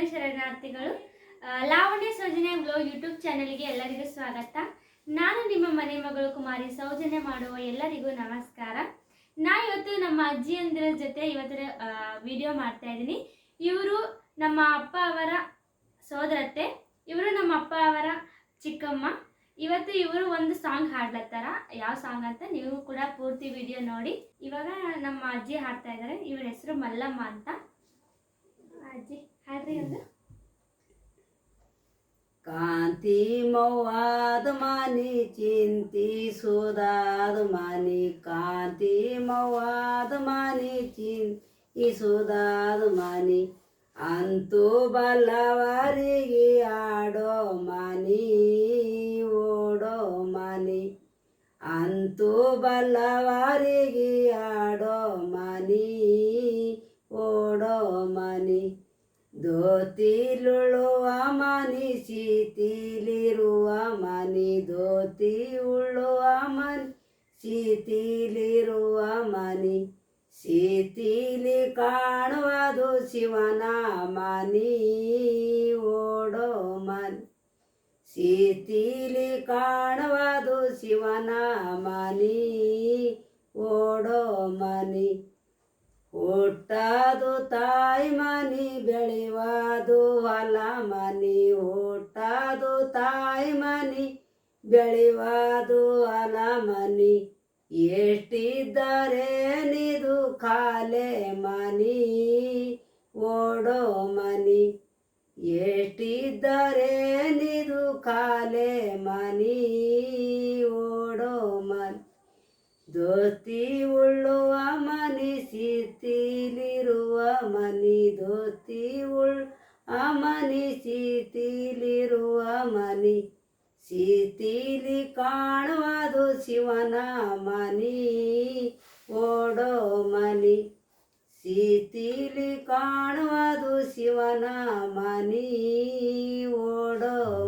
ಶರಣು ಶರಣಾರ್ಥಿಗಳು Lavanya Soujanya blow YouTube ಚಾನೆಲ್ಗೆ ಎಲ್ಲರಿಗೂ ಸ್ವಾಗತ. ನಾನು ನಿಮ್ಮ ಮನೆ ಮಗಳು ಕುಮಾರಿ ಸೌಜನ್ಯ ಮಾಡುವ ಎಲ್ಲರಿಗೂ ನಮಸ್ಕಾರ. ನಾ ಇವತ್ತು ನಮ್ಮ ಅಜ್ಜಿಯಂದಿರ ಜೊತೆ ಇವತ್ತರ ವಿಡಿಯೋ ಮಾಡ್ತಾ ಇದ್ದೀನಿ. ಇವರು ನಮ್ಮ ಅಪ್ಪ ಅವರ ಸೋದರತ್ತೆ, ಇವರು ನಮ್ಮ ಅಪ್ಪ ಅವರ ಚಿಕ್ಕಮ್ಮ. ಇವತ್ತು ಇವರು ಒಂದು ಸಾಂಗ್ ಹಾಡ್ಲತ್ತಾರ. ಯಾವ ಸಾಂಗ್ ಅಂತ ನೀವು ಕೂಡ ಪೂರ್ತಿ ವಿಡಿಯೋ ನೋಡಿ. ಇವಾಗ ನಮ್ಮ ಅಜ್ಜಿ ಹಾಡ್ತಾ ಇದ್ದಾರೆ ಇವ್ರ ಹೆಸರು ಮಲ್ಲಮ್ಮ ಅಂತ. ಅಜ್ಜಿ. ಕಾಂತಿ ಮೌವಾದ ಮಾನಿ, ಚಿಂತಿ ಸುದಾದ ಮಾನಿ. ಕಾಂತಿ ಮೌವಾದ ಮಾನಿ, ಚಿಂತಿ ಸುದಾದ ಮಾನಿ. ಅಂತೂ ಬಲ್ಲವರಿಗೆ ಆಡೋ ಮಾನಿ, ಓಡೋ ಮಾನಿ. ಅಂತೂ ಬಲ್ಲವರಿಗೆ ಆಡೋ ಮನಿ. ಧೋತಿಲುಳುವ ಮನಿ ಶೀತಿಲಿರುವ ಮನಿ ಧೋತಿ ಉಳ್ಳುವ ಮನಿ ಶೀತಿಲಿರುವ ಮನಿ ಶೀತಿಲಿ ಕಾಣುವುದು ಶಿವನ ಮನಿ ಓಡೋ ಮನಿ ಸೀತಿಲಿ ಕಾಣುವುದು ಶಿವನ ಮನಿ ಹುಟ್ಟದು ತಾಯಿ ಮನಿ ಬೆಳೆಯುವುದು, ಹೊಲ ಮನಿ ಹುಟ್ಟದು ತಾಯಿ ಮನಿ ಬೆಳೆಯುವುದು, ಹೊಲ ಮನಿ ಎಷ್ಟಿದ್ದರೆ ನಿದು ಕಾಲೆ ಮನಿ, ಓಡೋ ಮನಿ ಎಷ್ಟಿದ್ದರೆ ನಿದು ಕಾಲೆ ಮನಿ, ಓ ದೋಸ್ತಿ ಉಳ್ಳುವ ಮನಿ ಸೀತಿಲಿರುವ ಮನಿ ದೋಸ್ತಿ ಉಳ್ ಅಮನಿ ಸೀತಿಲಿರುವ ಮನಿ ಸೀತಿಲಿ ಕಾಣುವುದು ಶಿವನ ಮನಿ, ಓಡೋ ಮನಿ. ಸೀತಿಲಿ ಕಾಣುವುದು ಶಿವನ ಮನಿ, ಓಡೋ